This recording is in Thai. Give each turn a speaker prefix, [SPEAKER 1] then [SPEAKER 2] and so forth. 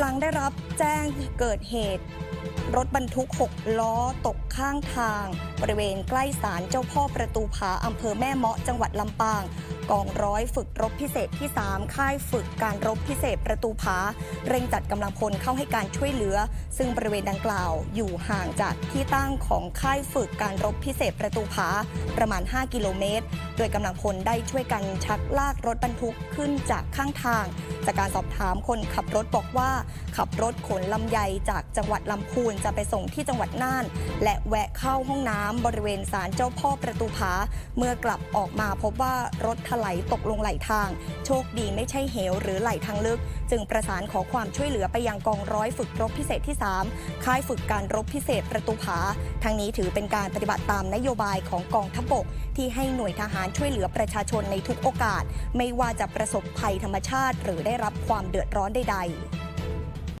[SPEAKER 1] หลังได้รับแจ้งเกิดเหตุ รถบรรทุก 6 ล้อตกข้างทาง บริเวณใกล้ศาลเจ้าพ่อประตูผาอำเภอแม่เมาะจังหวัดลำปาง กองร้อยฝึกรบพิเศษที่ 3 ค่ายฝึกการรบพิเศษประตูผา เร่งจัดกำลังพลเข้าให้การช่วยเหลือ ซึ่งบริเวณดังกล่าวอยู่ห่างจากที่ตั้งของค่ายฝึกการรบพิเศษประตูผา ประมาณ 5 กิโลเมตร โดยกำลังพลได้ช่วยกันชักลากรถบรรทุกขึ้นจากข้างทาง จากการสอบถามคนขับรถบอกว่า ขับรถขนลำไยจากจังหวัดลำพูนจะไปส่งที่จังหวัดน่าน และแวะเข้าห้องน้ำบริเวณศาลเจ้าพ่อประตูผา เมื่อกลับออกมาพบว่ารถถไหลตกลงไหลทาง โชคดีไม่ใช่เหวหรือไหลทางลึก จึงประสานขอความช่วยเหลือไปยังกองร้อยฝึกรบพิเศษที่ 3 ค่ายฝึกการรบพิเศษประตูผาทางนี้ถือเป็นการปฏิบัติตามนโยบายของกองทัพบก ที่ให้หน่วยทหารช่วยเหลือประชาชนในทุกโอกาส ไม่ว่าจะประสบภัยธรรมชาติ หรือได้รับความเดือดร้อนใดๆ